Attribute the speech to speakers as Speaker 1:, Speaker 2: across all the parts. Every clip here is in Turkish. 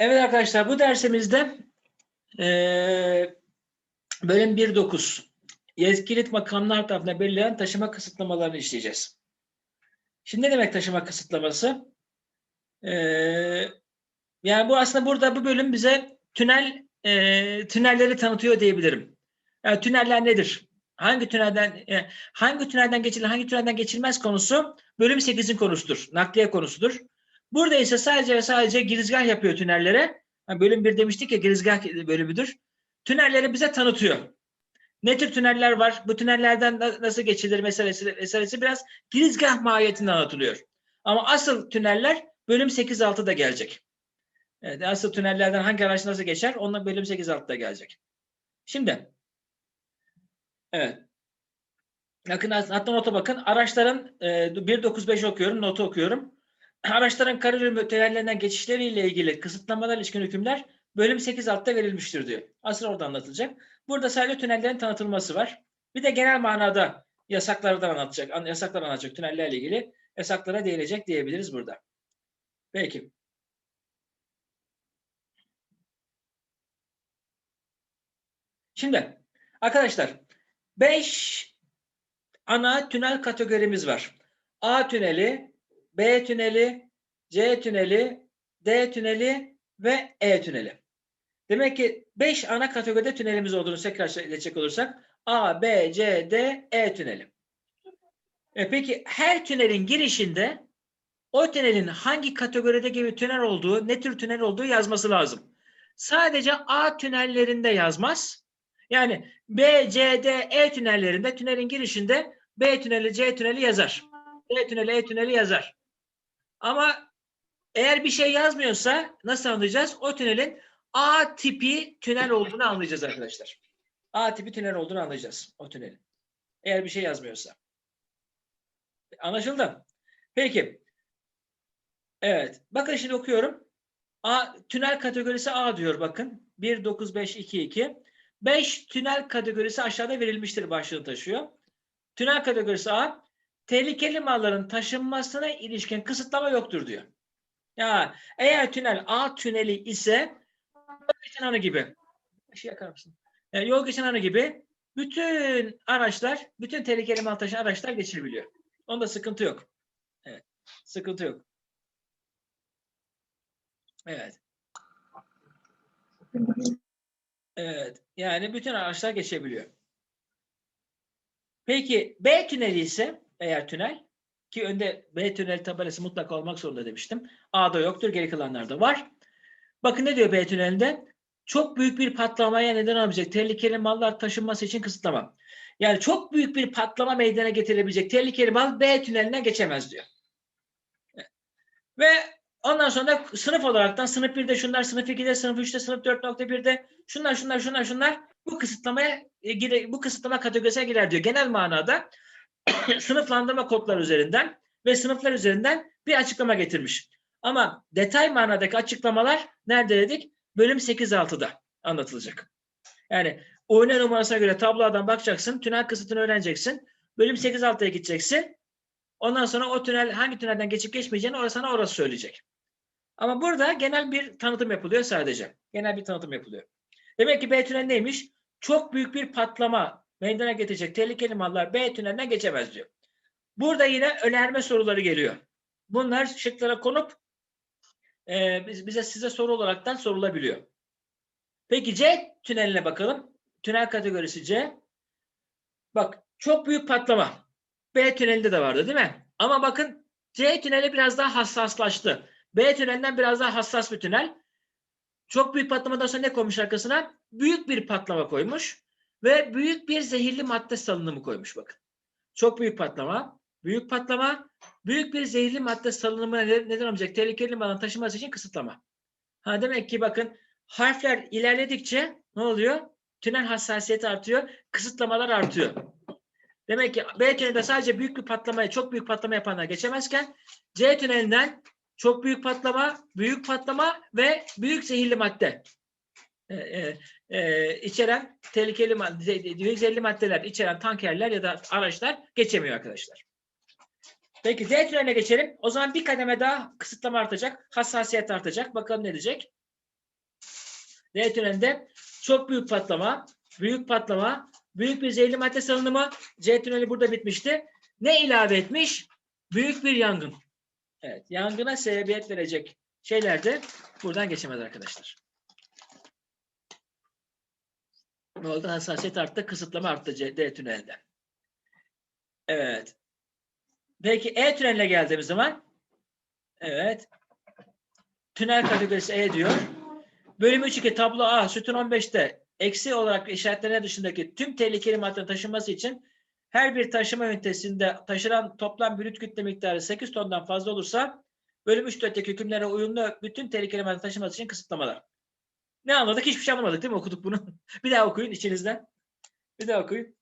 Speaker 1: Evet arkadaşlar bu dersimizde eee bölüm 1.9 yetkili makamlar tarafından belirlenen taşıma kısıtlamalarını işleyeceğiz. Şimdi ne demek taşıma kısıtlaması? Eee, yani bu aslında burada bu bölüm bize tünel eee, tünelleri tanıtıyor diyebilirim. Yani tüneller nedir? Hangi tünelden e, hangi tünelden geçilir, hangi tünelden geçilmez konusu bölüm 8'in konusudur. Nakliye konusudur. Burada ise sadece ve sadece girizgah yapıyor tünellere. Ha, bölüm 1 demiştik ya girizgah bölümüdür. Tünelleri bize tanıtıyor. Ne tür tüneller var? Bu tünellerden na- nasıl geçilir meselesi, meselesi biraz girizgah mahiyetinde anlatılıyor. Ama asıl tüneller bölüm 8-6'da gelecek. Evet, asıl tünellerden hangi araç nasıl geçer? Onunla bölüm 8-6'da gelecek. Şimdi evet. Bakın hatta nota bakın. Araçların e, 195 okuyorum, notu okuyorum. Araçların karayolu tünellerinden geçişleriyle ilgili kısıtlamalar ilişkin hükümler bölüm 8.6'da verilmiştir diyor. Asıl orada anlatılacak. Burada sadece tünellerin tanıtılması var. Bir de genel manada yasaklardan anlatacak. an- Yasaklar anlatacak tünellerle ilgili. Yasaklara değinecek diyebiliriz burada. Peki. Şimdi arkadaşlar 5 ana tünel kategorimiz var. A tüneli, B tüneli, C tüneli, D tüneli ve E tüneli. Demek ki 5 ana kategoride tünelimiz olduğunu tekrar iletecek olursak A, B, C, D, E tüneli. E peki her tünelin girişinde o tünelin hangi kategoride gibi tünel olduğu, ne tür tünel olduğu yazması lazım. Sadece A tünellerinde yazmaz. Yani B, C, D, E tünellerinde tünelin girişinde B tüneli, C tüneli yazar. D tüneli, E tüneli yazar. Ama eğer bir şey yazmıyorsa nasıl anlayacağız? O tünelin A tipi tünel olduğunu anlayacağız arkadaşlar. A tipi tünel olduğunu anlayacağız o tünelin. Eğer bir şey yazmıyorsa. Anlaşıldı? Peki. Evet. Bakın şimdi okuyorum. A, tünel kategorisi A diyor bakın. 1, 9, 5, 2, 2. 5 tünel kategorisi aşağıda verilmiştir başlığını taşıyor. Tünel kategorisi A. Tehlikeli malların taşınmasına ilişkin kısıtlama yoktur diyor. Ya eğer tünel A tüneli ise yol geçen anı gibi. Işığı yakar mısın? E, yol geçen anı gibi bütün araçlar, bütün tehlikeli mal taşıyan araçlar geçirebiliyor. Onda sıkıntı yok. Evet. Sıkıntı yok. Evet. Evet. Yani bütün araçlar geçebiliyor. Peki B tüneli ise eğer tünel ki önde B tünel tabelası mutlaka olmak zorunda demiştim. A'da yoktur, geri kalanlarda var. Bakın ne diyor B tünelinde? Çok büyük bir patlamaya neden olabilecek tehlikeli mallar taşınması için kısıtlama. Yani çok büyük bir patlama meydana getirebilecek tehlikeli mal B tünelinden geçemez diyor. Ve ondan sonra da sınıf olaraktan sınıf 1'de şunlar, sınıf 2'de, sınıf 3'te, sınıf 4.1'de şunlar, şunlar, şunlar, şunlar bu kısıtlamaya bu kısıtlama kategorisine girer diyor. Genel manada sınıflandırma kodlar üzerinden ve sınıflar üzerinden bir açıklama getirmiş. Ama detay manadaki açıklamalar nerede dedik? Bölüm 8.6'da anlatılacak. Yani oyuna numarasına göre tablodan bakacaksın, tünel kısıtını öğreneceksin. Bölüm 8.6'ya gideceksin. Ondan sonra o tünel hangi tünelden geçip geçmeyeceğini orası sana orası söyleyecek. Ama burada genel bir tanıtım yapılıyor sadece. Genel bir tanıtım yapılıyor. Demek ki B tünel neymiş? Çok büyük bir patlama meydana getirecek tehlikeli mallar B tünelinden geçemez diyor. Burada yine önerme soruları geliyor. Bunlar şıklara konup e, biz- bize size soru olaraktan sorulabiliyor. Peki C tüneline bakalım. Tünel kategorisi C. Bak çok büyük patlama. B tünelinde de vardı değil mi? Ama bakın C tüneli biraz daha hassaslaştı. B tünelinden biraz daha hassas bir tünel. Çok büyük patlamadan sonra ne koymuş arkasına? Büyük bir patlama koymuş ve büyük bir zehirli madde salınımı koymuş bakın. Çok büyük patlama, büyük patlama, büyük bir zehirli madde salınımı ne- neden olacak? Tehlikeli malın taşıması için kısıtlama. Ha demek ki bakın harfler ilerledikçe ne oluyor? Tünel hassasiyeti artıyor, kısıtlamalar artıyor. Demek ki B tünelinde sadece büyük bir patlamaya, çok büyük patlama yapanlar geçemezken C tünelinden çok büyük patlama, büyük patlama ve büyük zehirli madde e, e, e, içeren tehlikeli zehirli maddeler içeren tankerler ya da araçlar geçemiyor arkadaşlar. Peki D tüneline geçelim. O zaman bir kademe daha kısıtlama artacak, hassasiyet artacak. Bakalım ne diyecek? D tünelinde çok büyük patlama, büyük patlama, büyük bir zehirli madde salınımı. C tüneli burada bitmişti. Ne ilave etmiş? Büyük bir yangın. Evet, yangına sebebiyet verecek şeyler de buradan geçemez arkadaşlar. Ne oldu? Hassasiyet arttı, kısıtlama arttı C- D tünelinde. Evet. Peki E tüneline geldiğimiz zaman evet. Tünel kategorisi E diyor. Bölüm 3.2 tablo A sütun 15'te eksi olarak işaretlenen dışındaki tüm tehlikeli maddenin taşınması için her bir taşıma ünitesinde taşınan toplam brüt kütle miktarı 8 tondan fazla olursa bölüm 3.4'teki hükümlere uyumlu bütün tehlikeli madde taşıması için kısıtlamalar. Ne anladık? Hiçbir şey anlamadık değil mi? Okuduk bunu. bir daha okuyun içinizden. Bir daha okuyun.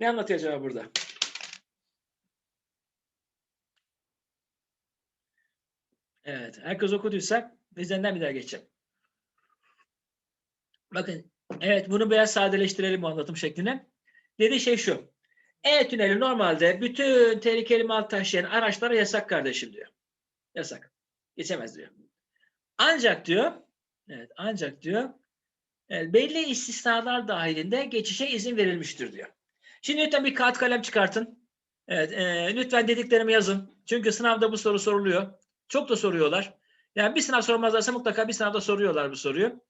Speaker 1: Ne anlatıyor acaba burada? Evet. Herkes okuduysa bizden bir daha geçeceğim. Bakın. Evet. Bunu biraz sadeleştirelim bu anlatım şeklini. Dediği şey şu. E tüneli normalde bütün tehlikeli mal taşıyan araçlara yasak kardeşim diyor. Yasak. Geçemez diyor. Ancak diyor Evet, ancak diyor evet, belli istisnalar dahilinde geçişe izin verilmiştir diyor. Şimdi lütfen bir kağıt kalem çıkartın. Evet, e, lütfen dediklerimi yazın. Çünkü sınavda bu soru soruluyor. Çok da soruyorlar. Yani bir sınav sormazlarsa mutlaka bir sınavda soruyorlar bu soruyu.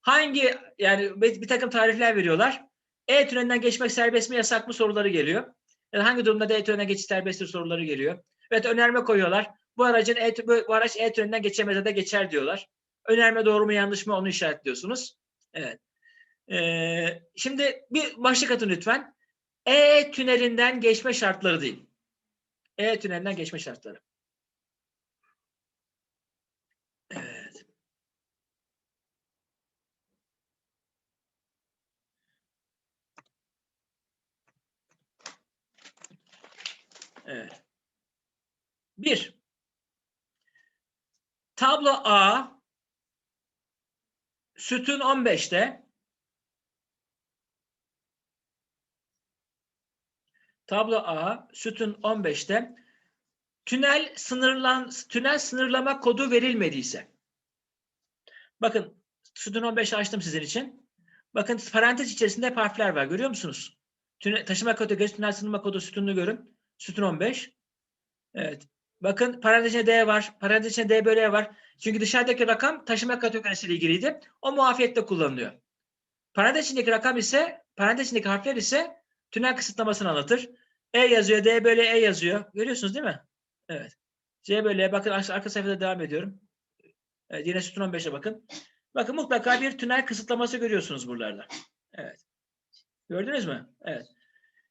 Speaker 1: Hangi yani bir, takım tarifler veriyorlar. E tünelinden geçmek serbest mi yasak mı soruları geliyor. Yani hangi durumda da E tünelinden geçiş serbesttir soruları geliyor. Evet önerme koyuyorlar. Bu aracın e, bu, araç E tünelinden geçemez da geçer diyorlar. Önerme doğru mu yanlış mı onu işaretliyorsunuz. Evet. Ee, şimdi bir başlık atın lütfen. E tünelinden geçme şartları değil. E tünelinden geçme şartları. Evet. Evet. Bir. Tablo A sütun 15'te tablo A sütun 15'te tünel sınırlan tünel sınırlama kodu verilmediyse bakın sütun 15'i açtım sizin için. Bakın parantez içerisinde hep harfler var. Görüyor musunuz? Tünel, taşıma kategorisi tünel sınırlama kodu sütununu görün. Sütun 15. Evet. Bakın parantez içinde D var. Parantez içinde D böyle var. Çünkü dışarıdaki rakam taşıma kategorisiyle ilgiliydi. O muafiyette kullanılıyor. Parantez içindeki rakam ise, parantez içindeki harfler ise tünel kısıtlamasını anlatır. E yazıyor, D böyle E yazıyor. Görüyorsunuz değil mi? Evet. C böyle E. Bakın arka sayfada devam ediyorum. Evet, yine sütun 15'e bakın. Bakın mutlaka bir tünel kısıtlaması görüyorsunuz buralarda. Evet. Gördünüz mü? Evet.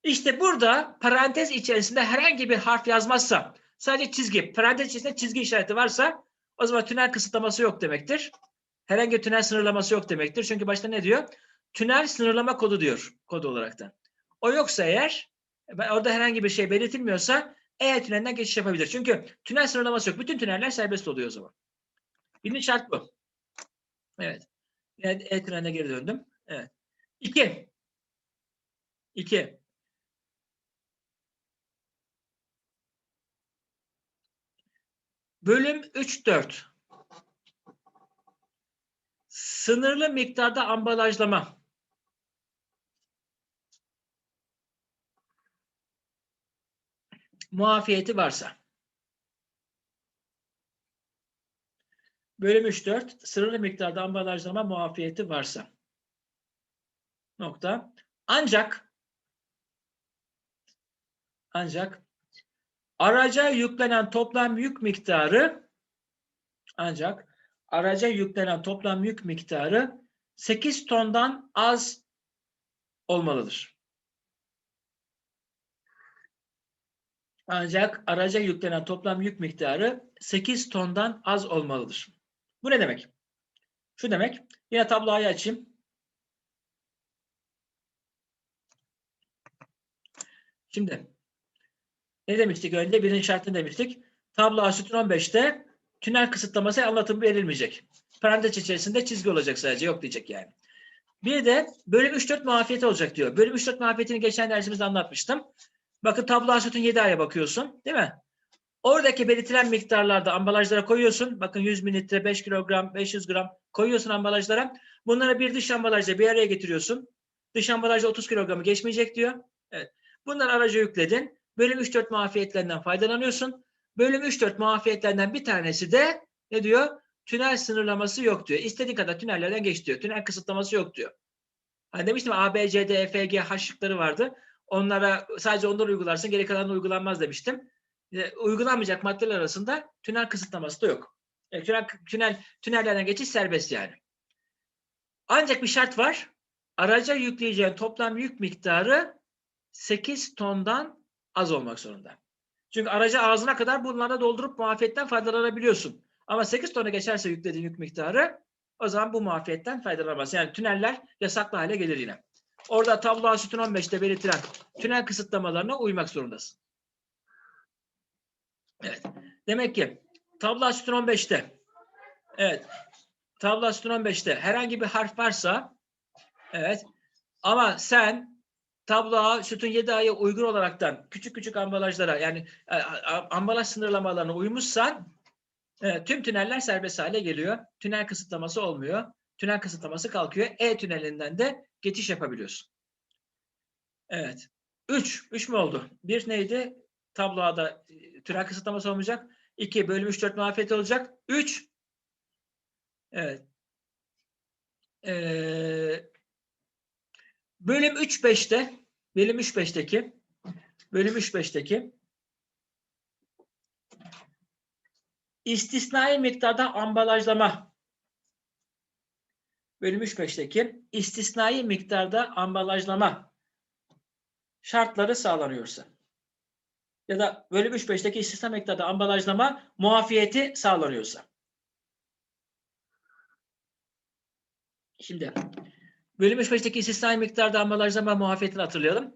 Speaker 1: İşte burada parantez içerisinde herhangi bir harf yazmazsa, sadece çizgi, parantez içerisinde çizgi işareti varsa o zaman tünel kısıtlaması yok demektir. Herhangi bir tünel sınırlaması yok demektir. Çünkü başta ne diyor? Tünel sınırlama kodu diyor kod olaraktan. O yoksa eğer orada herhangi bir şey belirtilmiyorsa E tünelinden geçiş yapabilir. Çünkü tünel sınırlaması yok. Bütün tüneller serbest oluyor o zaman. Birinci şart bu. Evet. Yani E tüneline geri döndüm. Evet. İki. İki. Bölüm 3-4. Sınırlı miktarda ambalajlama. Muafiyeti varsa. Bölüm 3-4. Sınırlı miktarda ambalajlama muafiyeti varsa. Nokta. Ancak ancak araca yüklenen toplam yük miktarı ancak araca yüklenen toplam yük miktarı 8 tondan az olmalıdır. Ancak araca yüklenen toplam yük miktarı 8 tondan az olmalıdır. Bu ne demek? Şu demek. Yine tabloyu açayım. Şimdi ne demiştik önce? Birinci şartını demiştik. Tablo sütun 15'te tünel kısıtlaması anlatımı verilmeyecek. Parantez içerisinde çizgi olacak sadece. Yok diyecek yani. Bir de bölüm 3-4 muafiyeti olacak diyor. Bölüm 3-4 muafiyetini geçen dersimizde anlatmıştım. Bakın tablo sütun 7 aya bakıyorsun. Değil mi? Oradaki belirtilen miktarlarda ambalajlara koyuyorsun. Bakın 100 mililitre, 5 kilogram, 500 gram koyuyorsun ambalajlara. Bunları bir dış ambalajla bir araya getiriyorsun. Dış ambalajda 30 kilogramı geçmeyecek diyor. Evet. Bunları araca yükledin. Bölüm 3-4 muafiyetlerinden faydalanıyorsun. Bölüm 3-4 muafiyetlerinden bir tanesi de ne diyor? Tünel sınırlaması yok diyor. İstediğin kadar tünellerden geç diyor. Tünel kısıtlaması yok diyor. Hani demiştim A, B, C, D, E, F, G, H şıkları vardı. Onlara sadece onları uygularsın. Geri kalanı uygulanmaz demiştim. E, uygulanmayacak maddeler arasında tünel kısıtlaması da yok. E, tünel, tünel, tünellerden geçiş serbest yani. Ancak bir şart var. Araca yükleyeceğin toplam yük miktarı 8 tondan az olmak zorunda. Çünkü aracı ağzına kadar bunlarla doldurup muafiyetten faydalanabiliyorsun. Ama 8 tona geçerse yüklediğin yük miktarı o zaman bu muafiyetten faydalanamaz. Yani tüneller yasaklı hale gelir yine. Orada tablo sütun 15'te belirtilen tünel kısıtlamalarına uymak zorundasın. Evet. Demek ki tablo sütun 15'te evet tablo sütun 15'te herhangi bir harf varsa evet ama sen tabloğa sütun 7 aya uygun olaraktan küçük küçük ambalajlara yani e, ambalaj sınırlamalarına uymuşsan e, tüm tüneller serbest hale geliyor. Tünel kısıtlaması olmuyor. Tünel kısıtlaması kalkıyor. E tünelinden de geçiş yapabiliyorsun. Evet. 3. 3 mü oldu? Bir neydi? Tabloda e, tünel kısıtlaması olmayacak. 2 bölüm 3 4 muafiyet olacak. 3 Evet. Ee, bölüm 3 5'te bölüm 3 5'teki bölüm 3 5'teki istisnai miktarda ambalajlama. Bölüm 3 5'teki istisnai miktarda ambalajlama şartları sağlanıyorsa. Ya da bölüm 3 5'teki istisnai miktarda ambalajlama muafiyeti sağlanıyorsa. Şimdi bölüm 3 5'teki istisnai miktarda ambalajlama muafiyetini hatırlayalım.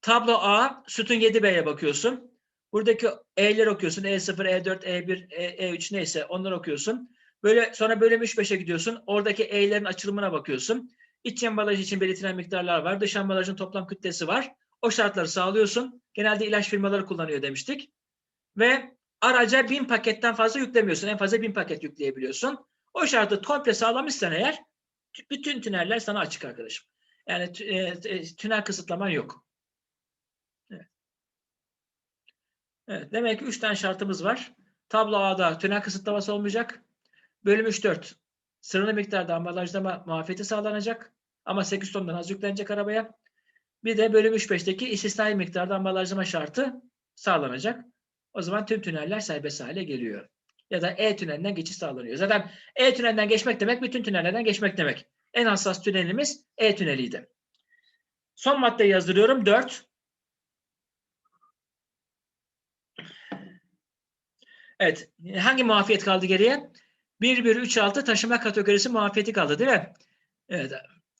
Speaker 1: Tablo A sütun 7B'ye bakıyorsun. Buradaki E'leri okuyorsun. E0, E4, E1, E, E3 neyse onları okuyorsun. Böyle sonra bölüm 3-5'e gidiyorsun. Oradaki E'lerin açılımına bakıyorsun. İç ambalaj için belirtilen miktarlar var. Dış ambalajın toplam kütlesi var. O şartları sağlıyorsun. Genelde ilaç firmaları kullanıyor demiştik. Ve araca bin paketten fazla yüklemiyorsun. En fazla bin paket yükleyebiliyorsun. O şartı komple sağlamışsan eğer bütün tüneller sana açık arkadaşım. Yani tünel kısıtlaman yok. Evet, demek ki 3 tane şartımız var. Tablo A'da tünel kısıtlaması olmayacak. Bölüm 3-4 sınırlı miktarda ambalajlama muafiyeti sağlanacak. Ama 8 tondan az yüklenecek arabaya. Bir de bölüm 3-5'teki istisnai miktarda ambalajlama şartı sağlanacak. O zaman tüm tüneller serbest hale geliyor. Ya da E tünelinden geçiş sağlanıyor. Zaten E tünelinden geçmek demek bütün tünellerden geçmek demek. En hassas tünelimiz E tüneliydi. Son maddeyi yazdırıyorum. 4. Evet. Hangi muafiyet kaldı geriye? 1136 taşıma kategorisi muafiyeti kaldı değil mi? Evet.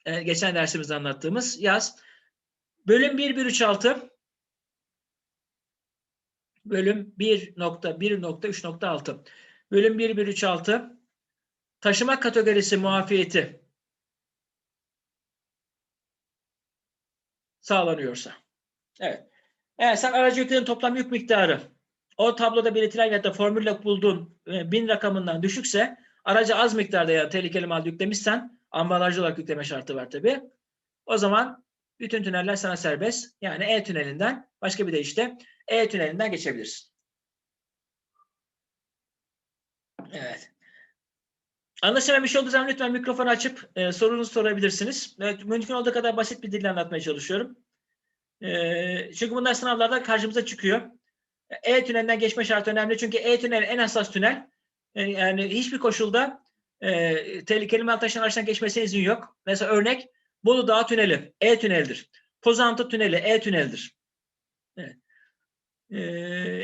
Speaker 1: E, geçen dersimizde anlattığımız yaz. Bölüm 1136 bölüm 1.1.3.6 bölüm 1136 taşıma kategorisi muafiyeti sağlanıyorsa. Evet. Eğer sen aracı yüklerin toplam yük miktarı o tabloda belirtilen ya da formülle bulduğun e, bin rakamından düşükse aracı az miktarda ya tehlikeli mal yüklemişsen ambalajlı olarak yükleme şartı var tabi. O zaman bütün tüneller sana serbest. Yani E tünelinden başka bir de işte E tünelinden geçebilirsin. Evet. Anlaşılan bir şey zaman lütfen mikrofonu açıp e, sorunuzu sorabilirsiniz. Evet, mümkün olduğu kadar basit bir dille anlatmaya çalışıyorum. E, çünkü bunlar sınavlarda karşımıza çıkıyor. E tünelinden geçme şartı önemli. Çünkü E tünel en hassas tünel. E, yani hiçbir koşulda e, tehlikeli mal taşıyan araçtan geçmesine izin yok. Mesela örnek Bolu Dağı tüneli E tüneldir. Pozantı tüneli E tüneldir. Evet. E,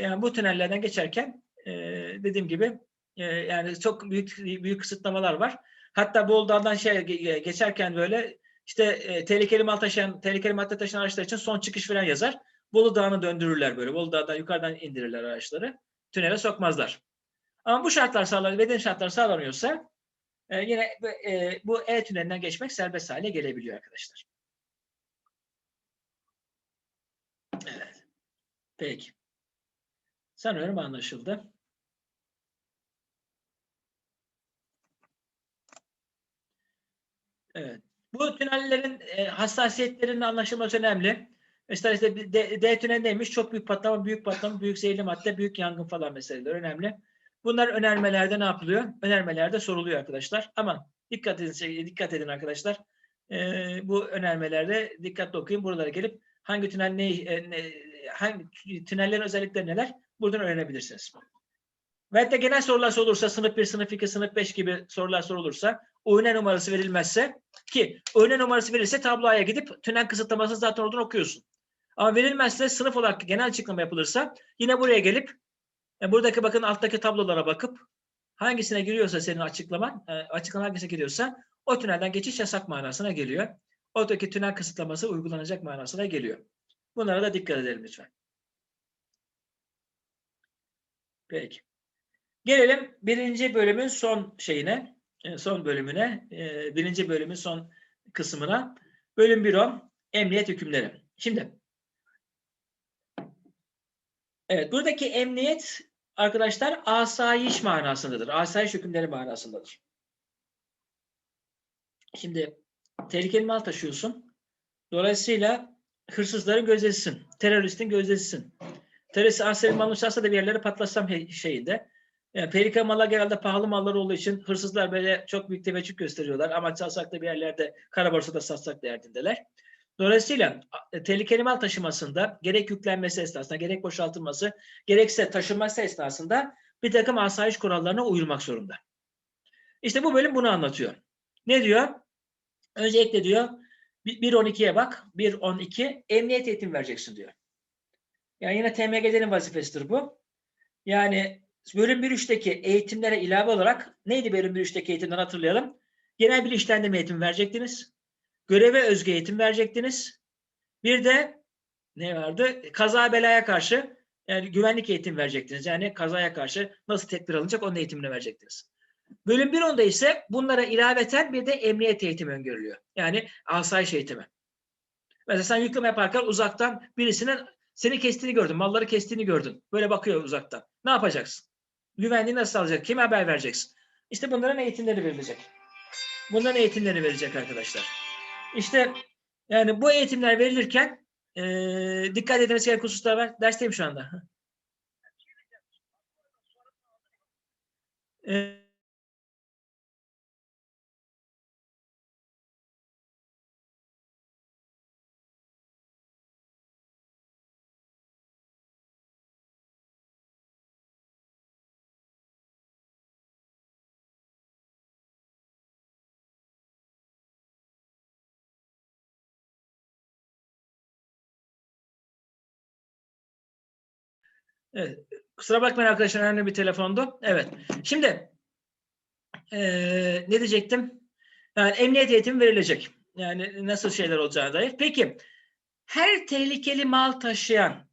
Speaker 1: yani bu tünellerden geçerken e, dediğim gibi e, yani çok büyük büyük kısıtlamalar var. Hatta Bolu Dağı'dan şey geçerken böyle işte e, tehlikeli mal taşıyan, tehlikeli madde taşıyan araçlar için son çıkış falan yazar. Bolu Dağı'nı döndürürler böyle. Bolu Dağı'dan yukarıdan indirirler araçları. Tünele sokmazlar. Ama bu şartlar sağlanıyor, beden şartlar sağlanıyorsa e, yine e, bu E tünelinden geçmek serbest hale gelebiliyor arkadaşlar. Evet. Peki. Sanıyorum anlaşıldı. Evet. Bu tünellerin e, hassasiyetlerinin anlaşılması önemli. Mesela işte D, D tünel neymiş? Çok büyük patlama, büyük patlama, büyük zehirli madde, büyük yangın falan meseleler önemli. Bunlar önermelerde ne yapılıyor? Önermelerde soruluyor arkadaşlar. Ama dikkat edin, şey, dikkat edin arkadaşlar. Ee, bu önermelerde dikkatli okuyun. Buralara gelip hangi tünel ne, e, ne hangi tünellerin özellikleri neler? Buradan öğrenebilirsiniz. Ve de genel sorular sorulursa sınıf 1, sınıf 2, sınıf 5 gibi sorular sorulursa öğne numarası verilmezse ki öğne numarası verilse tabloya gidip tünel kısıtlaması zaten oradan okuyorsun. Ama verilmezse sınıf olarak genel açıklama yapılırsa yine buraya gelip e, buradaki bakın alttaki tablolara bakıp hangisine giriyorsa senin açıklaman, e, açıklama hangisine giriyorsa o tünelden geçiş yasak manasına geliyor. Oradaki tünel kısıtlaması uygulanacak manasına geliyor. Bunlara da dikkat edelim lütfen. Peki. Gelelim birinci bölümün son şeyine, e, son bölümüne, e, birinci bölümün son kısmına. Bölüm 1.10 Emniyet hükümleri. Şimdi Evet, buradaki emniyet arkadaşlar asayiş manasındadır. Asayiş hükümleri manasındadır. Şimdi tehlikeli mal taşıyorsun. Dolayısıyla hırsızların gözdesisin. Teröristin gözdesisin. Arsayı malını çalsa da bir yerlere patlatsam şeyinde. Yani perika mallar genelde pahalı mallar olduğu için hırsızlar böyle çok büyük teveccüh gösteriyorlar. Ama çalsak da bir yerlerde kara borsada satsak derdindeler. Dolayısıyla e, tehlikeli mal taşımasında gerek yüklenmesi esnasında, gerek boşaltılması, gerekse taşınması esnasında bir takım asayiş kurallarına uyulmak zorunda. İşte bu bölüm bunu anlatıyor. Ne diyor? Öncelikle diyor 1.12'ye bak. 1.12 emniyet eğitim vereceksin diyor. Yani yine TMG'lerin vazifesidir bu. Yani bölüm 1.3'teki eğitimlere ilave olarak neydi bölüm 1.3'teki eğitimden hatırlayalım. Genel bilinçlendirme eğitimi verecektiniz. Göreve özgü eğitim verecektiniz. Bir de ne vardı? Kaza belaya karşı yani güvenlik eğitim verecektiniz. Yani kazaya karşı nasıl tedbir alınacak onun eğitimini verecektiniz. Bölüm 1.10'da ise bunlara ilaveten bir de emniyet eğitimi öngörülüyor. Yani asayiş eğitimi. Mesela sen yükleme yaparken uzaktan birisinin seni kestiğini gördün, malları kestiğini gördün. Böyle bakıyor uzaktan. Ne yapacaksın? Güvenliği nasıl alacak? Kime haber vereceksin? İşte bunların eğitimleri verilecek. Bunların eğitimleri verecek arkadaşlar. İşte yani bu eğitimler verilirken e, dikkat edilmesi gereken hususlar var. Dersteyim şu anda. E, Evet. Kusura bakmayın arkadaşlar önemli bir telefondu. Evet. Şimdi ee, ne diyecektim? Yani emniyet eğitimi verilecek. Yani nasıl şeyler olacağına dair. Peki her tehlikeli mal taşıyan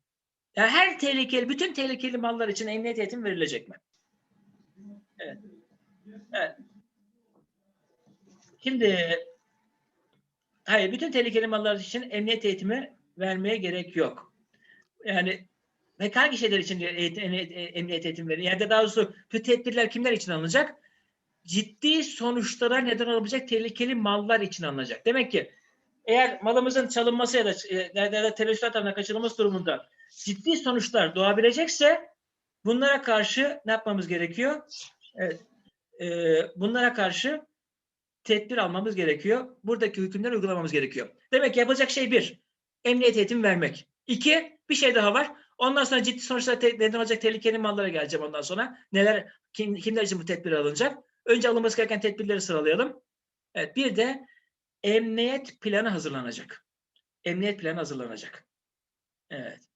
Speaker 1: yani her tehlikeli, bütün tehlikeli mallar için emniyet eğitimi verilecek mi? Evet. Evet. Şimdi hayır, bütün tehlikeli mallar için emniyet eğitimi vermeye gerek yok. Yani ve hangi şeyler için emniyet eğitim verilir? Yani daha doğrusu bu tedbirler kimler için alınacak? Ciddi sonuçlara neden olabilecek tehlikeli mallar için alınacak. Demek ki eğer malımızın çalınması ya da, ya da teröristler tarafından kaçırılması durumunda ciddi sonuçlar doğabilecekse bunlara karşı ne yapmamız gerekiyor? Evet, e, bunlara karşı tedbir almamız gerekiyor. Buradaki hükümleri uygulamamız gerekiyor. Demek ki yapılacak şey bir, emniyet eğitimi vermek. İki, bir şey daha var. Ondan sonra ciddi sonuçlar neden olacak tehlikeli mallara geleceğim ondan sonra. Neler, kim, kimler için bu tedbir alınacak? Önce alınması gereken tedbirleri sıralayalım. Evet, bir de emniyet planı hazırlanacak. Emniyet planı hazırlanacak. Evet.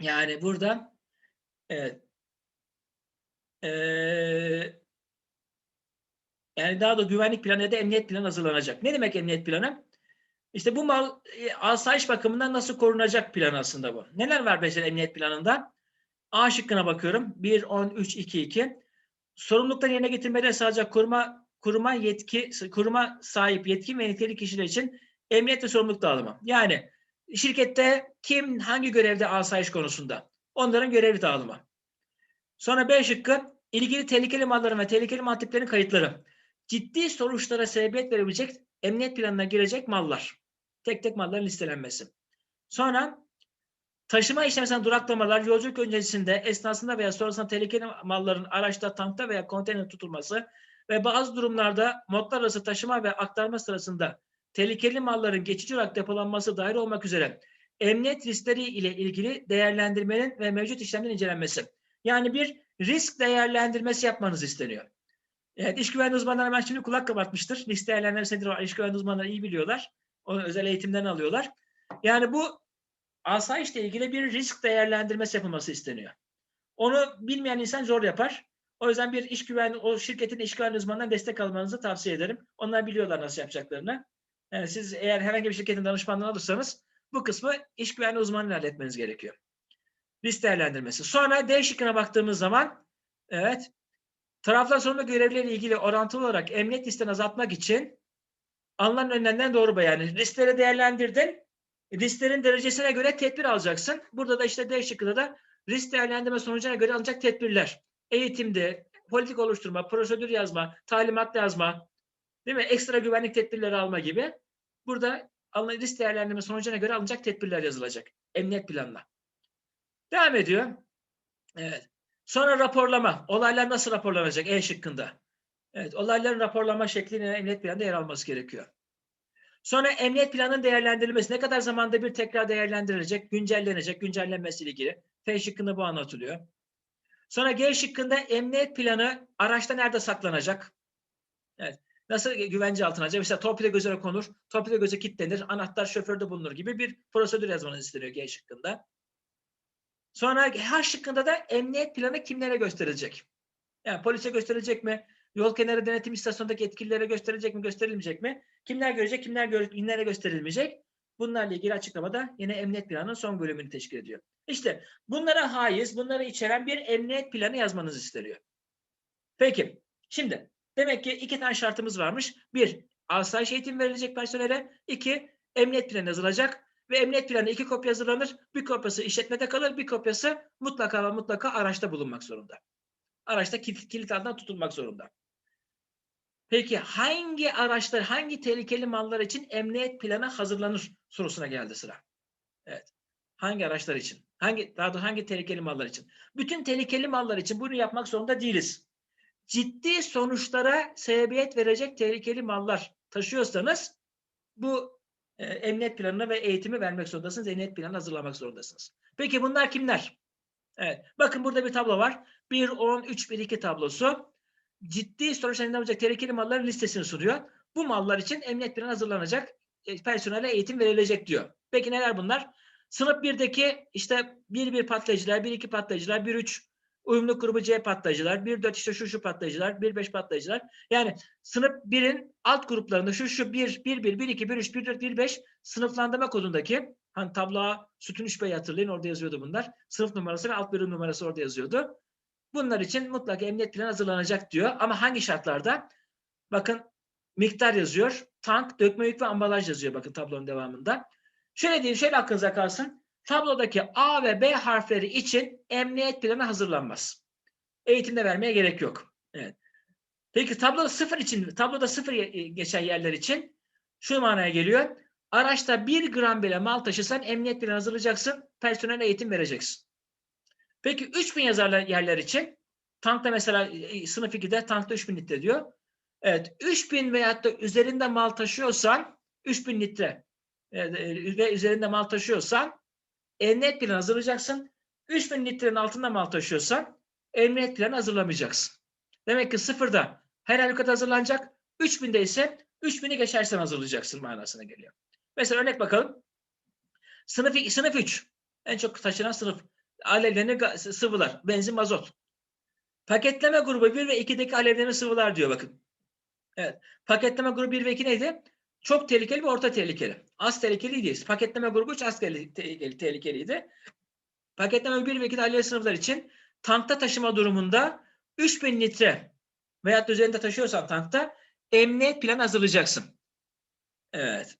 Speaker 1: Yani burada evet. Ee, yani daha da güvenlik planı ya da emniyet planı hazırlanacak. Ne demek emniyet planı? İşte bu mal e, asayiş bakımından nasıl korunacak plan aslında bu. Neler var mesela emniyet planında? A şıkkına bakıyorum. 1, 10, 3, 2, 2. Sorumlulukları yerine getirmede sadece kuruma, kuruma yetki, kuruma sahip yetkin ve nitelikli kişiler için emniyet ve sorumluluk dağılımı. Yani şirkette kim hangi görevde asayiş konusunda? Onların görevi dağılımı. Sonra B şıkkı ilgili tehlikeli malların ve tehlikeli mal tiplerinin kayıtları. Ciddi sonuçlara sebebiyet verebilecek emniyet planına girecek mallar. Tek tek malların listelenmesi. Sonra taşıma işlemesinden duraklamalar, yolculuk öncesinde, esnasında veya sonrasında tehlikeli malların araçta, tankta veya konteyner tutulması ve bazı durumlarda modlar arası taşıma ve aktarma sırasında tehlikeli malların geçici olarak depolanması dahil olmak üzere emniyet riskleri ile ilgili değerlendirmenin ve mevcut işlemlerin incelenmesi. Yani bir risk değerlendirmesi yapmanız isteniyor. Evet, iş güvenliği uzmanları hemen şimdi kulak kabartmıştır. Risk değerlendirmesi nedir? İş güvenliği uzmanları iyi biliyorlar. Onu özel eğitimden alıyorlar. Yani bu asayişle ilgili bir risk değerlendirmesi yapılması isteniyor. Onu bilmeyen insan zor yapar. O yüzden bir iş güvenliği, o şirketin iş güvenliği uzmanından destek almanızı tavsiye ederim. Onlar biliyorlar nasıl yapacaklarını. Yani siz eğer herhangi bir şirketin danışmanlığını alırsanız bu kısmı iş güvenliği uzmanıyla halletmeniz gerekiyor. Risk değerlendirmesi. Sonra D şıkkına baktığımız zaman evet taraflar sorumlu görevleriyle ilgili orantılı olarak emniyet listeni azaltmak için alınan önlemden doğru beyanı. Riskleri değerlendirdin. Risklerin derecesine göre tedbir alacaksın. Burada da işte D şıkkında da risk değerlendirme sonucuna göre alınacak tedbirler. Eğitimde, politik oluşturma, prosedür yazma, talimat yazma, değil mi? Ekstra güvenlik tedbirleri alma gibi. Burada risk değerlendirme sonucuna göre alınacak tedbirler yazılacak. Emniyet planına. Devam ediyor. Evet. Sonra raporlama. Olaylar nasıl raporlanacak? E şıkkında. Evet, olayların raporlama şeklinin emniyet planında yer alması gerekiyor. Sonra emniyet planının değerlendirilmesi. Ne kadar zamanda bir tekrar değerlendirilecek, güncellenecek, güncellenmesiyle ilgili. F şıkkında bu anlatılıyor. Sonra G şıkkında emniyet planı araçta nerede saklanacak? Evet. Nasıl güvence altına alacak? Mesela torpido gözüne konur, torpido gözü kilitlenir, anahtar şoförde bulunur gibi bir prosedür yazmanız isteniyor G şıkkında. Sonra H şıkkında da emniyet planı kimlere gösterilecek? Yani polise gösterilecek mi? Yol kenarı denetim istasyonundaki yetkililere gösterilecek mi, gösterilmeyecek mi? Kimler görecek, kimler gö kimlere gösterilmeyecek? Bunlarla ilgili açıklamada yine emniyet planının son bölümünü teşkil ediyor. İşte bunlara haiz, bunları içeren bir emniyet planı yazmanız isteniyor. Peki, şimdi demek ki iki tane şartımız varmış. Bir, asayiş eğitim verilecek personele. İki, emniyet planı yazılacak ve emniyet planı iki kopya hazırlanır. Bir kopyası işletmede kalır, bir kopyası mutlaka ve mutlaka araçta bulunmak zorunda. Araçta kilit, kilit altında tutulmak zorunda. Peki hangi araçlar, hangi tehlikeli mallar için emniyet planı hazırlanır sorusuna geldi sıra. Evet. Hangi araçlar için? Hangi daha doğrusu hangi tehlikeli mallar için? Bütün tehlikeli mallar için bunu yapmak zorunda değiliz. Ciddi sonuçlara sebebiyet verecek tehlikeli mallar taşıyorsanız bu e, emniyet planına ve eğitimi vermek zorundasınız. Emniyet planı hazırlamak zorundasınız. Peki bunlar kimler? Evet. Bakın burada bir tablo var. 1, 10, 3, 1, 2 tablosu ciddi sonuçlarından olacak tehlikeli malların listesini sunuyor. Bu mallar için emniyet planı hazırlanacak, e, personele eğitim verilecek diyor. Peki neler bunlar? Sınıf 1'deki işte 1-1 patlayıcılar, 1-2 patlayıcılar, 1-3 uyumlu grubu C patlayıcılar, 1-4 işte şu şu patlayıcılar, 1-5 patlayıcılar. Yani sınıf 1'in alt gruplarında şu şu 1, 1-1, 1-2, 1-3, 1-4, 1-5 sınıflandırma kodundaki hani tabloğa sütun 3 B'yi hatırlayın orada yazıyordu bunlar. Sınıf numarası ve alt bölüm numarası orada yazıyordu. Bunlar için mutlaka emniyet planı hazırlanacak diyor. Ama hangi şartlarda? Bakın miktar yazıyor. Tank, dökme yük ve ambalaj yazıyor bakın tablonun devamında. Şöyle diyeyim, şöyle aklınıza kalsın. Tablodaki A ve B harfleri için emniyet planı hazırlanmaz. Eğitimde vermeye gerek yok. Evet. Peki tabloda sıfır için, tabloda sıfır geçen yerler için şu manaya geliyor. Araçta bir gram bile mal taşısan emniyet planı hazırlayacaksın. Personel eğitim vereceksin. Peki 3000 yazarlar yerler için tankta mesela e, sınıf 2'de tankta 3000 litre diyor. Evet 3000 veyahut da üzerinde mal taşıyorsan 3000 litre e, ve üzerinde mal taşıyorsan emniyet planı hazırlayacaksın. 3000 litrenin altında mal taşıyorsan emniyet planı hazırlamayacaksın. Demek ki sıfırda her halükarda hazırlanacak. 3000'de ise 3000'i geçersen hazırlayacaksın manasına geliyor. Mesela örnek bakalım. Sınıf, sınıf 3. En çok taşınan sınıf alevlerini sıvılar. Benzin, mazot. Paketleme grubu 1 ve 2'deki alevlerini sıvılar diyor bakın. Evet. Paketleme grubu 1 ve 2 neydi? Çok tehlikeli ve orta tehlikeli. Az tehlikeli değil. Paketleme grubu 3 az tehlikeli, tehlikeliydi. Paketleme 1 ve 2'de alev sınıflar için tankta taşıma durumunda 3000 litre veya üzerinde taşıyorsan tankta emniyet planı hazırlayacaksın. Evet.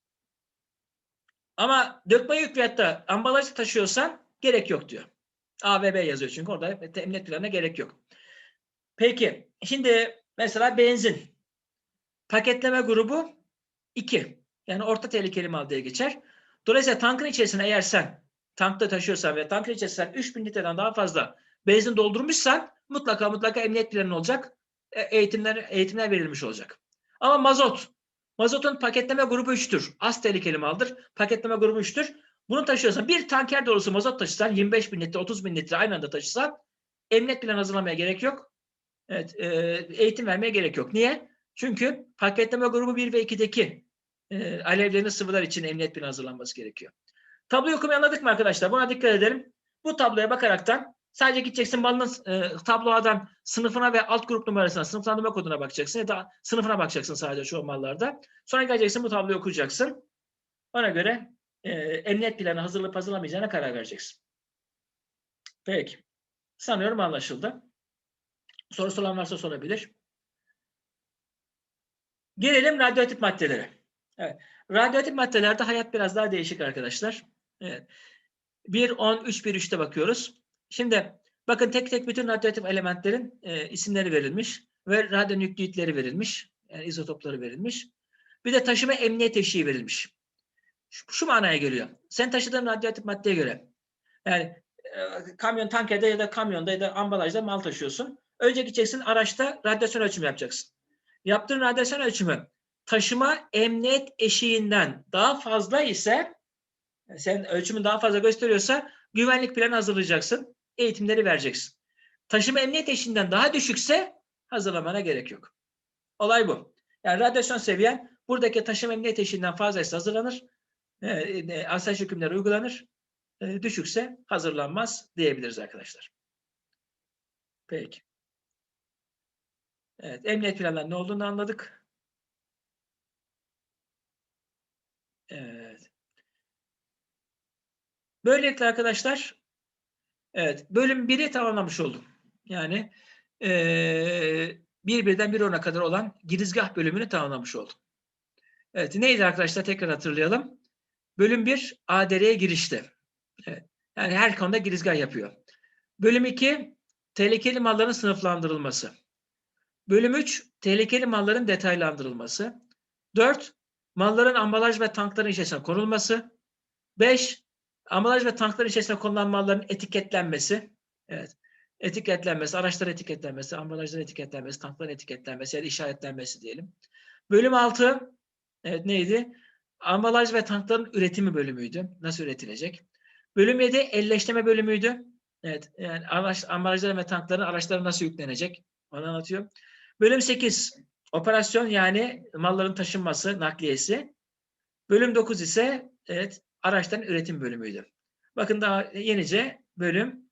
Speaker 1: Ama dökme yük veyahut da ambalaj taşıyorsan gerek yok diyor. A ve B yazıyor çünkü orada emniyet planına gerek yok. Peki şimdi mesela benzin paketleme grubu 2. Yani orta tehlikeli mal diye geçer. Dolayısıyla tankın içerisine eğer sen tankta taşıyorsan ve tankın içerisine sen 3000 litreden daha fazla benzin doldurmuşsan mutlaka mutlaka emniyet planı olacak. E, Eğitimler, eğitimler verilmiş olacak. Ama mazot. Mazotun paketleme grubu 3'tür. Az tehlikeli maldır. Paketleme grubu 3'tür. Bunu taşıyorsan bir tanker dolusu mazot taşısan 25 bin litre 30 bin litre aynı anda taşısan emniyet planı hazırlamaya gerek yok. Evet, e, eğitim vermeye gerek yok. Niye? Çünkü paketleme grubu 1 ve 2'deki e, alevlerini sıvılar için emniyet planı hazırlanması gerekiyor. Tabloyu okumayı anladık mı arkadaşlar? Buna dikkat edelim. Bu tabloya bakaraktan sadece gideceksin malın e, tablodan sınıfına ve alt grup numarasına, sınıflandırma koduna bakacaksın ya da sınıfına bakacaksın sadece şu mallarda. Sonra geleceksin bu tabloyu okuyacaksın. Ona göre e, emniyet planı hazırlayıp hazırlamayacağına karar vereceksin. Peki. Sanıyorum anlaşıldı. Sorusu olan varsa sorabilir. Gelelim radyoaktif maddelere. Evet. Radyoaktif maddelerde hayat biraz daha değişik arkadaşlar. Evet. 1, 10, 3, 1, 3'te bakıyoruz. Şimdi bakın tek tek bütün radyoaktif elementlerin e, isimleri verilmiş ve radyonükleitleri verilmiş. Yani izotopları verilmiş. Bir de taşıma emniyet eşiği verilmiş. Şu, şu manaya geliyor. Sen taşıdığın radyoaktif maddeye göre yani e, kamyon tankerde ya da kamyonda ya da ambalajda mal taşıyorsun. Önce gideceksin araçta radyasyon ölçümü yapacaksın. Yaptığın radyasyon ölçümü taşıma emniyet eşiğinden daha fazla ise sen ölçümün daha fazla gösteriyorsa güvenlik planı hazırlayacaksın. Eğitimleri vereceksin. Taşıma emniyet eşiğinden daha düşükse hazırlamana gerek yok. Olay bu. Yani radyasyon seviyen buradaki taşıma emniyet eşiğinden fazlaysa hazırlanır. E, e, asayiş hükümleri uygulanır. E, düşükse hazırlanmaz diyebiliriz arkadaşlar. Peki. Evet, emniyet planlarının ne olduğunu anladık. Evet. Böylelikle arkadaşlar evet bölüm 1'i tamamlamış oldum. Yani ee, bir birden bir ona kadar olan girizgah bölümünü tamamlamış oldum. Evet neydi arkadaşlar tekrar hatırlayalım. Bölüm 1 ADR'ye girişte. Evet. Yani her konuda girizgah yapıyor. Bölüm 2 tehlikeli malların sınıflandırılması. Bölüm 3 tehlikeli malların detaylandırılması. 4 malların ambalaj ve tankların içerisine konulması. 5 ambalaj ve tankların içerisine konulan malların etiketlenmesi. Evet. Etiketlenmesi, araçların etiketlenmesi, ambalajların etiketlenmesi, tankların etiketlenmesi ya da işaretlenmesi diyelim. Bölüm 6 evet neydi? Ambalaj ve tankların üretimi bölümüydü. Nasıl üretilecek? Bölüm 7 elleştirme bölümüydü. Evet, yani araç, ambalajların ve tankların araçlara nasıl yüklenecek? Onu anlatıyor. Bölüm 8 operasyon yani malların taşınması, nakliyesi. Bölüm 9 ise evet araçların üretim bölümüydü. Bakın daha yenice bölüm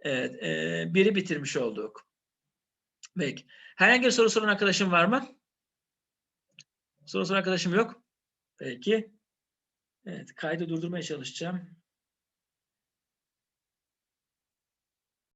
Speaker 1: evet, e, biri bitirmiş olduk. Peki. Herhangi bir soru soran arkadaşım var mı? Soru soran arkadaşım yok. Peki. Evet, kaydı durdurmaya çalışacağım.